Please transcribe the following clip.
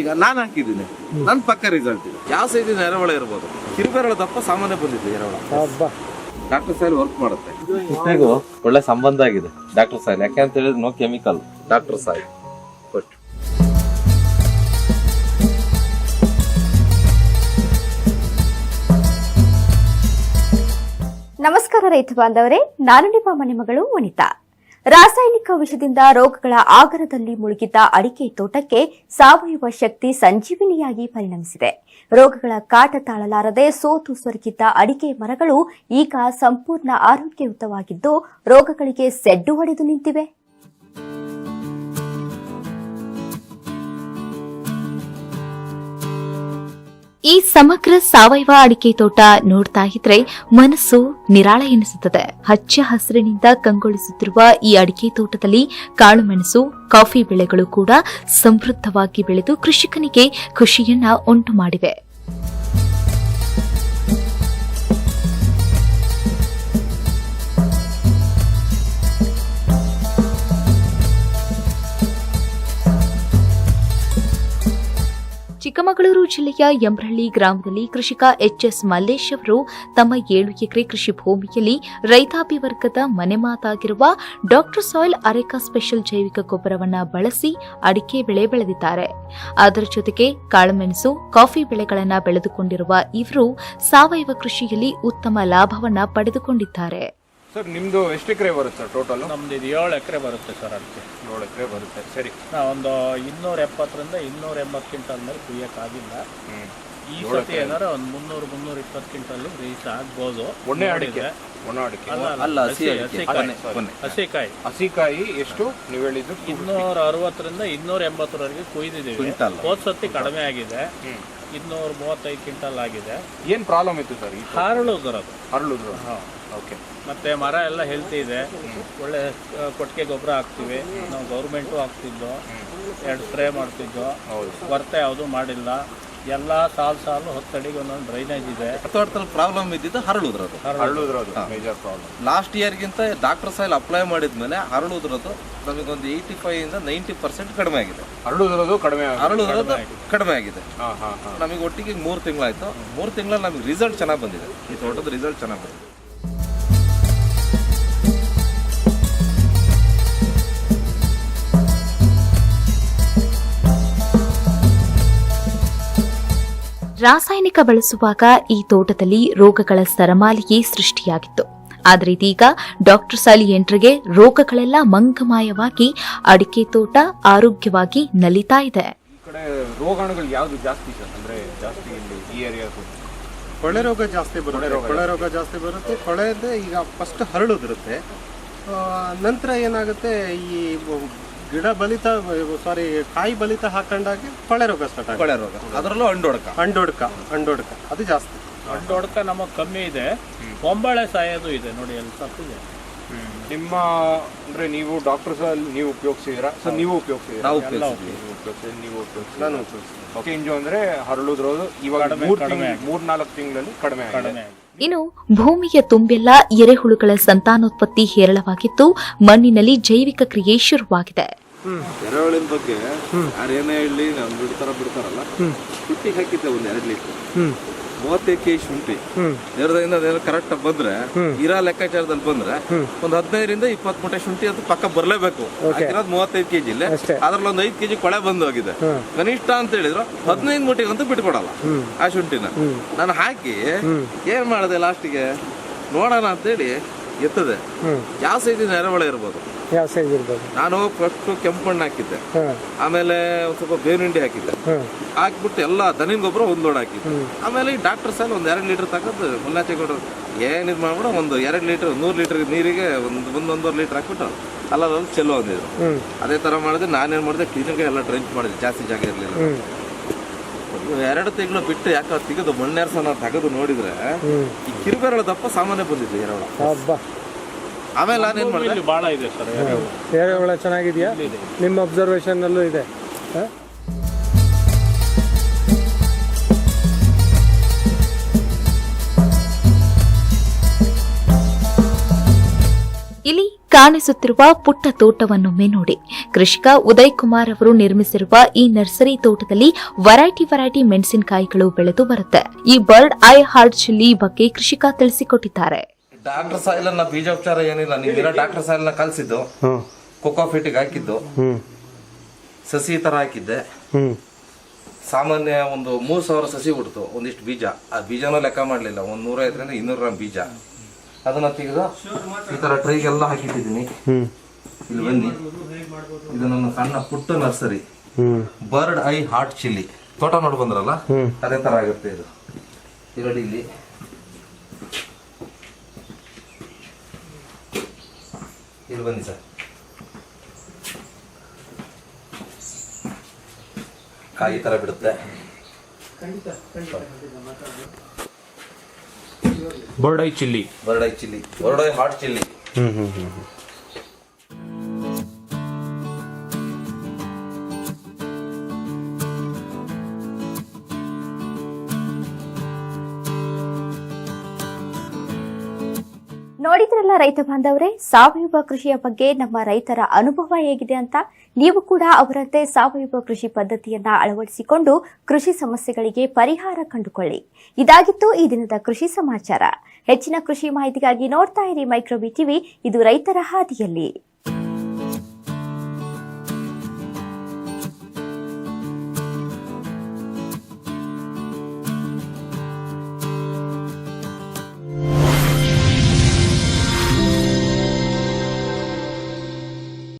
ಈಗ ನಾನು ಹಾಕಿದ್ದೀನಿ. ನನ್ನ ಪಕ್ಕ ರಿಸಲ್ಟ್ ಇದೆ. ಯಾವ ಸೈಜಿನ ಎರೆಹುಳ ಇರ್ಬೋದು? ಕಿರುಬೆರಳ ದಪ್ಪ ಸಾಮಾನ್ಯ ಬಂದಿದೆ ಎರೆಹುಳ ಹಬ್ಬ ಡಾಕ್ಟರ್ ಸಾಯಿಲ್ ವರ್ಕ್ ಮಾಡುತ್ತೆ. ಕುಟ್ಟಿಗೂ ಒಳ್ಳೆ ಸಂಬಂಧ ಆಗಿದೆ. ಡಾಕ್ಟರ್ ಸಾಯಿಲ್ ಯಾಕೆ ಅಂತ ಹೇಳಿದ್ರೆ no chemical doctor soil first ನಮಸ್ಕಾರ ರೈತ ಬಾಂಧವರೇ ನಾನು ನಿಮ್ಮ ಮನೆ ಮಗಳು ವನಿತಾ. ರಾಸಾಯನಿಕ ವಿಷದಿಂದ ರೋಗಗಳ ಆಗರದಲ್ಲಿ ಮುಳುಗಿದ್ದ ಅಡಿಕೆ ತೋಟಕ್ಕೆ ಸಾವಯವ ಶಕ್ತಿ ಸಂಜೀವಿನಿಯಾಗಿ ಪರಿಣಮಿಸಿದೆ. ರೋಗಗಳ ಕಾಟ ತಾಳಲಾರದೆ ಸೋತು ಸೊರಗಿದ್ದ ಅಡಿಕೆ ಮರಗಳು ಈಗ ಸಂಪೂರ್ಣ ಆರೋಗ್ಯಯುತವಾಗಿದ್ದು, ರೋಗಗಳಿಗೆ ಸೆಡ್ಡು ಹೊಡೆದು ನಿಂತಿವೆ. ಈ ಸಮಗ್ರ ಸಾವಯವ ಅಡಿಕೆ ತೋಟ ನೋಡ್ತಾ ಇದ್ರೆ ಮನಸ್ಸು ನಿರಾಳ ಎನಿಸುತ್ತದೆ. ಹಚ್ಚ ಹಸಿರಿನಿಂದ ಕಂಗೊಳಿಸುತ್ತಿರುವ ಈ ಅಡಿಕೆ ತೋಟದಲ್ಲಿ ಕಾಳುಮೆಣಸು ಕಾಫಿ ಬೆಳೆಗಳು ಕೂಡ ಸಮೃದ್ಧವಾಗಿ ಬೆಳೆದು ಕೃಷಿಕನಿಗೆ ಖುಷಿಯನ್ನ ಉಂಟು ಮಾಡಿವೆ. ಚಿಕ್ಕಮಗಳೂರು ಜಿಲ್ಲೆಯ ಯಂಬ್ರಹಳ್ಳಿ ಗ್ರಾಮದಲ್ಲಿ ಕೃಷಿಕ ಎಚ್ಎಸ್ ಮಲ್ಲೇಶ್ ಅವರು ತಮ್ಮ ಏಳು ಎಕರೆ ಕೃಷಿ ಭೂಮಿಯಲ್ಲಿ ರೈತಾಪಿ ವರ್ಗದ ಮನೆಮಾತಾಗಿರುವ ಡಾಕ್ಟರ್ ಸಾಯಿಲ್ ಅರೆಕಾ ಸ್ಪೆಷಲ್ ಜೈವಿಕ ಗೊಬ್ಬರವನ್ನು ಬಳಸಿ ಅಡಿಕೆ ಬೆಳೆ ಬೆಳೆದಿದ್ದಾರೆ. ಅದರ ಜೊತೆಗೆ ಕಾಳುಮೆಣಸು, ಕಾಫಿ ಬೆಳೆಗಳನ್ನು ಬೆಳೆದುಕೊಂಡಿರುವ ಇವರು ಸಾವಯವ ಕೃಷಿಯಲ್ಲಿ ಉತ್ತಮ ಲಾಭವನ್ನು ಪಡೆದುಕೊಂಡಿದ್ದಾರೆ. ಸರ್ ನಿಮ್ದು ಎಷ್ಟು ಎಕರೆ ಬರುತ್ತೆ ಸರ್ ಟೋಟಲ್ ನಮ್ದು ಇದು ಏಳು ಎಕರೆ ಬರುತ್ತೆ ಸರ್ ಅದಕ್ಕೆ. ಏಳು ಎಕರೆ ಬರುತ್ತೆ ಸರಿ. ನಾವು ಒಂದು ಇನ್ನೂರ ಎಪ್ಪತ್ತರಿಂದ ಇನ್ನೂರ ಎಂಬತ್ತು ಕ್ವಿಂಟಲ್ ಮೇಲೆ ಕುಯ್ಯಕ್ಕಾಗಿಲ್ಲ ಹ್ಮ್. ಈ ಸತಿ ಏನಾರ ಒಂದು ಮುನ್ನೂರು ಮುನ್ನೂರ ಇಪ್ಪತ್ತು ಕ್ವಿಂಟಲ್ ರೀಚ್ ಆಗ್ಬೋದು. ಒಣ್ಣೆ ಅಡಿಕೆ. ಒಣ ಅಡಿಕೆ. ಅಲ್ಲ, ಹಸಿ ಹಸಿ- ಹಸಿಕಾಯಿ. ಹಸಿಕಾಯಿ. ಎಷ್ಟು? ನೀವು ಹೇಳಿದ್ರು ಇನ್ನೂರ ಅರವತ್ತರಿಂದ ಇನ್ನೂರ ಎಂಬತ್ತರವರೆಗೆ ಕುಯ್ದಿದ್ದೀವಿ. ಕ್ವಿಂಟಲ್. ಹೋದ್ ಸತಿ ಕಡಿಮೆ ಆಗಿದೆ. ಇನ್ನೂರ ಮೂವತ್ತೈದು ಕ್ವಿಂಟಲ್ ಆಗಿದೆ. ಏನ್ ಪ್ರಾಬ್ಲಮ್ ಇತ್ತು ಸರ್ ಹರಳು ಹಾರಳು ಬರೋದು ಹರಳುದು ಹಾಂ. ಓಕೆ. ಮತ್ತೆ ಮರ ಎಲ್ಲ ಹೆಲ್ತಿ ಇದೆ. ಒಳ್ಳೆ ಕೊಟ್ಟಿಗೆ ಗೊಬ್ಬರ ಹಾಕ್ತಿವಿ. ನಾವು ಗೌರ್ಮೆಂಟು ಹಾಕ್ತಿದ್ದೋ. ಎರಡು ಸ್ಪ್ರೇ ಮಾಡ್ತಿದ್ದೋ. ಯಾವುದೂ ಯಾವುದು ಮಾಡಿಲ್ಲ. ಎಲ್ಲ ಸಾಲು ಸಾಲು ಹೊತ್ತಡಿಗೆ ಒಂದೊಂದು ಡ್ರೈನೇಜ್ ಇದೆ. ತೋಟದಲ್ಲಿ ಪ್ರಾಬ್ಲಮ್ ಇದ್ದಿದ್ದು ಹರಳುದ್ರದು ಹರಳುದ್ರದು ಮೇಜರ್ ಪ್ರಾಬ್ಲಮ್ ಲಾಸ್ಟ್ ಇಯರ್ಗಿಂತ ಡಾಕ್ಟರ್ ಸಾಯಿಲ್ ಅಪ್ಲೈ ಮಾಡಿದ್ಮೇಲೆ ಹರಳುದ್ರದು ನಮಗೊಂದು ಏಯ್ಟಿ ಫೈವ್ ಇಂದ ನೈಂಟಿ ಪರ್ಸೆಂಟ್ ಕಡಿಮೆ ಆಗಿದೆ. ಹರಳುದ್ರದು ಕಡಿಮೆ ಹರಳುದ್ರದು ಕಡಿಮೆ ಆಗಿದೆ. ಹಾ ಹಾ ಹಾ. ನಮಗೆ ಒಟ್ಟಿಗೆ ಮೂರು ತಿಂಗಳಾಯ್ತು. ಮೂರು ತಿಂಗಳಲ್ಲಿ ನಮಗೆ ರಿಸಲ್ಟ್ ಚೆನ್ನಾಗಿ ಬಂದಿದೆ. ಈ ತೋಟದ ರಿಸಲ್ಟ್ ಚೆನ್ನಾಗಿ ಬಂದಿದೆ. ರಾಸಾಯನಿಕ ಬಳಸುವಾಗ ಈ ತೋಟದಲ್ಲಿ ರೋಗಗಳ ಸರಮಾಲೆಯೇ ಸೃಷ್ಟಿಯಾಗಿತ್ತು. ಆದರೆ ಇದೀಗ ಡಾಕ್ಟರ್ ಸಾಲಿ ಎಂಟ್ರಿಗೆ ರೋಗಗಳೆಲ್ಲ ಮಂಗಮಾಯವಾಗಿ ಅಡಿಕೆ ತೋಟ ಆರೋಗ್ಯವಾಗಿ ನಲಿತಾ ಇದೆ. ಈ ಕಡೆ ರೋಗಾಣುಗಳು ಯಾವುದು ಜಾಸ್ತಿ ಸರ್? ಅಂದ್ರೆ ಜಾಸ್ತಿ ಇಲ್ಲಿ ಈ ಏರಿಯಾಸ್ ಕೊಳೆ ರೋಗ ಜಾಸ್ತಿ ಬರುತ್ತೆ. ಕೊಳೆ ರೋಗ ಜಾಸ್ತಿ ಬರುತ್ತೆ. ಕೊಳೆ ಅಂದ್ರೆ ಈಗ ಫಸ್ಟ್ ಹರಳುದಿರುತ್ತೆ. ಆ, ನಂತರ ಏನಾಗುತ್ತೆ ಈ ಗಿಡ ಬಲಿತ ಸಾರಿ ಕಾಯಿ ಬಲಿತ ಹಾಕೊಂಡಾಗ ಕೊಳೆ ರೋಗ ಸ್ಟಾರ್ಟ್ ಆಗುತ್ತೆ. ಕೊಳೆ ರೋಗ. ಅದರಲ್ಲೂ ಅಂಡೋಡ್ಕ ಅಂಡೋಡ್ಕ ಅಂಡೋಡ್ಕ ಅದು ಜಾಸ್ತಿ. ಅಂಡೋಡ್ಕ ನಮಗೆ ಕಮ್ಮಿ ಇದೆ. ಕೊಂಬಳೆ ಸಾಯೋದು ಇದೆ ನೋಡಿ ಅಲ್ಲಿ ತಪ್ಪಿದೆ. ನಿಮ್ಮ ಅಂದ್ರೆ ನೀವು ಡಾಕ್ಟರ್ಸ್ ನೀವು ಉಪಯೋಗಿಸಿದಿರಾ? ಸರ್ ನೀವು ಉಪಯೋಗಿಸಿದಿರಾ? ನಾವು ಉಪಯೋಗಿಸಿದ್ವಿ. ನೀವು ಉಪಯೋಗಿಸಿ ನಾನು ಉಪಯೋಗಿಸ್ತೀನಿ. ಓಕೆ ಇಂಜು ಅಂದ್ರೆ ಹರಳುದ್ರೋದು ಇವಾಗ ಕಡಿಮೆ, ಮೂರ್ ಕಡಿಮೆ. ತಿಂಗಳು ನಾಲ್ಕು ತಿಂಗಳಲ್ಲಿ ಕಡಿಮೆ ಆಗಿದೆ. ಕಡಿಮೆ ಇನ್ನು ಭೂಮಿಯ ತುಂಬೆಲ್ಲ ಎರೆಹುಳುಗಳ ಸಂತಾನೋತ್ಪತ್ತಿ ಹೇರಳವಾಗಿದ್ದು ಮಣ್ಣಿನಲ್ಲಿ ಜೈವಿಕ ಕ್ರಿಯೆ ಶುರುವಾಗಿದೆ. ಎರೆಹುಳಿನ ಬಗ್ಗೆ ಯಾರೇನೇ ಹೇಳಿ ನಾನು ಬಿಡ್ತಾರ ಬಿಡ್ತಾರಲ್ಲ. ಶುಂಠಿ ಹಾಕಿದ್ದೆ ಒಂದ್ ಎರಡು ಲೀಟರ್. ಮೂವತ್ತೈದು ಕೆಜಿ ಶುಂಠಿ ನಿರ್ದಿಂದ ಅದೇನೋ ಕರೆಕ್ಟ್ ಬಂದ್ರೆ ಇರಾ ಲೆಕ್ಕಾಚಾರದಲ್ಲಿ ಬಂದ್ರೆ ಒಂದ್ ಹದಿನೈದರಿಂದ ಇಪ್ಪತ್ ಮೂಟೆ ಶುಂಠಿ ಅಂತ ಪಕ್ಕ ಬರ್ಲೇಬೇಕು. ಹಾಕಿರೋದು ಮೂವತ್ತೈದು ಕೆಜಿ ಇಲ್ಲೇ. ಅದ್ರಲ್ಲಿ ಒಂದು ಐದು ಕೆಜಿ ಕೊಳೆ ಬಂದು ಹೋಗಿದೆ ಕನಿಷ್ಠ ಅಂತ ಹೇಳಿದ್ರು ಹದಿನೈದು ಮೂಟೆಗಂತೂ ಬಿಟ್ಕೊಡಲ್ಲ ಆ ಶುಂಠಿನ. ನಾನು ಹಾಕಿ ಏನ್ ಮಾಡಿದೆ ಲಾಸ್ಟಿಗೆ ನೋಡೋಣ ಅಂತೇಳಿ ಎತ್ತದೆ. ಯಾವ ಸೈಜಿನ ನೆರವಳೆ ಇರ್ಬೋದು? ಯಾವ ಸೈಜ್ ಇರ್ಬೋದು? ನಾನು ಫಸ್ಟ್ ಕೆಂಪು ಮಣ್ಣು ಹಾಕಿದ್ದೆ. ಆಮೇಲೆ ಒಂದ್ ಸ್ವಲ್ಪ ಬೇವಿನ ಹಿಂಡಿ ಹಾಕಿದ್ದೆ. ಹಾಕ್ಬಿಟ್ಟು ಎಲ್ಲ ದನಿನ ಗೊಬ್ಬರ ಒಂದ್ ಲೋಡ್ ಹಾಕಿದ್ದೆ. ಆಮೇಲೆ ಈ ಡಾಕ್ಟರ್ ಸಾಲ್ ಒಂದ್ ಎರಡು ಲೀಟರ್ ತಗೊಂಡು ಮುಲ್ಲಾಚೆ ಏನ್ ಇದ್ ಮಾಡ್ಬಿಡ ಒಂದು ಎರಡ್ ಲೀಟರ್ ನೂರ್ ಲೀಟರ್ ನೀರಿಗೆ ಒಂದು ಒಂದ್ ಒಂದೂವರೆ ಲೀಟರ್ ಹಾಕ್ಬಿಟ್ಟು ಅಲ್ಲದಲ್ಲಿ ಚೆಲ್ಲೋ ಅಂದಿದ್ರು ಅದೇ ತರ ಮಾಡಿದ್ರೆ ನಾನೇನ್ ಮಾಡಿದೆ ಕ್ಲೀನಿಗೆ ಎಲ್ಲ ಡ್ರೆಂಚ್ ಮಾಡಿದೆ ಜಾಸ್ತಿ ಜಾಗ ಇರಲಿಲ್ಲ. ಎರಡು ತಿಂಗಳು ಬಿಟ್ಟು ಯಾಕೆ ತೆಗೆದು ಮಣ್ಣೆರ್ಸನ ತೆಗೆದು ನೋಡಿದ್ರೆ ಈ ಕಿರುಬೆರಳ ದಪ್ಪ ಸಾಮಾನ್ಯ ಬಂದಿದೆ ಹಬ್ಬ ಆಮೇಲೆ ನಾನೇನ್ ಮಾಡಿದೆ? ಇಲ್ಲಿ ಭಾಳ ಇದೆ ಸರ್ ಎರೆಹುಳ ಚೆನ್ನಾಗಿದೆಯಾ? ನಿಮ್ಮ ಅಬ್ಸರ್ವೇಶನ್ ಅಲ್ಲೂ ಇದೆ. ಹ? ಇಲ್ಲಿ ಕಾಣಿಸುತ್ತಿರುವ ಪುಟ್ಟ ತೋಟವನ್ನೊಮ್ಮೆ ನೋಡಿ ಕೃಷಿಕ ಉದಯ್ ಕುಮಾರ್ ಅವರು ನಿರ್ಮಿಸಿರುವ ಈ ನರ್ಸರಿ ತೋಟದಲ್ಲಿ ವೆರೈಟಿ ವೆರೈಟಿ ಮೆಣಸಿನಕಾಯಿಗಳು ಬೆಳೆದು ಬರುತ್ತೆ. ಈ ಬರ್ಡ್ ಐ ಹಾರ್ಟ್ ಚಿಲ್ಲಿ ಬಗ್ಗೆ ಕೃಷಿಕ ತಿಳಿಸಿಕೊಟ್ಟಿದ್ದಾರೆ. ಡಾಕ್ಟರ್ ಸಾಯಿಲ್ ಅನ್ನ ಬೀಜೋಪಚಾರ ಏನಿಲ್ಲ. ನೀವಿರೋ ಡಾಕ್ಟರ್ ಸಾಯಿಲ್ನ ಕಲ್ಸಿದ್ದು ಕೊಕೋಫಿಟಿಗೆ ಹಾಕಿದ್ದು. ಸಸಿ ತರ ಹಾಕಿದ್ದೆ. ಸಾಮಾನ್ಯ ಒಂದು ಮೂರ್ ಸಾವಿರ ಸಸಿ ಹುಡ್ತು ಒಂದಿಷ್ಟು ಬೀಜ. ಆ ಬೀಜನೂ ಲೆಕ್ಕ ಮಾಡಲಿಲ್ಲ. ಒಂದು ನೂರ ಐದರಿಂದ ಇನ್ನೂರು ಗ್ರಾಮ್ ಬೀಜ. ಅದನ್ನ ತೆಗೆದು ಈ ತರ ಟ್ರೈಗೆಲ್ಲ ಹಾಕಿಟ್ಟಿದ್ದೀನಿ. ಇಲ್ಲಿ ಬನ್ನಿ. ಇದು ನನ್ನ ಸಣ್ಣ ಪುಟ್ಟ nursery. Bird eye hot chilli. ತೋಟ ನೋಡಿ ಬಂದ್ರಲ್ಲ? ಅದೇ ತರ ಆಗುತ್ತೆ ಇದು. ಇಲ್ಲಿ. ಇಲ್ಲಿ ಬನ್ನಿ ಸರ್. ಕಾಯಿ ತರ ಬಿಡುತ್ತೆ. Bird eye chilli. Bird eye chilli. Bird eye hot chilli. ಹ್ಞೂ ಹ್ಞೂ ಚಿಲ್ಲಿ ನೋಡಿದ್ರಲ್ಲ ರೈತ ಬಾಂಧವರೇ, ಸಾವಯವ ಕೃಷಿಯ ಬಗ್ಗೆ ನಮ್ಮ ರೈತರ ಅನುಭವ ಹೇಗಿದೆ ಅಂತ ನೀವು ಕೂಡ ಅವರಂತೆ ಸಾವಯವ ಕೃಷಿ ಪದ್ಧತಿಯನ್ನ ಅಳವಡಿಸಿಕೊಂಡು ಕೃಷಿ ಸಮಸ್ಯೆಗಳಿಗೆ ಪರಿಹಾರ ಕಂಡುಕೊಳ್ಳಿ. ಇದಾಗಿತ್ತು ಈ ದಿನದ ಕೃಷಿ ಸಮಾಚಾರ. ಹೆಚ್ಚಿನ ಕೃಷಿ ಮಾಹಿತಿಗಾಗಿ ನೋಡ್ತಾ ಇರಿ ಮೈಕ್ರೋಬಿ ಟಿವಿ, ಇದು ರೈತರ ಹಾದಿಯಲ್ಲಿ.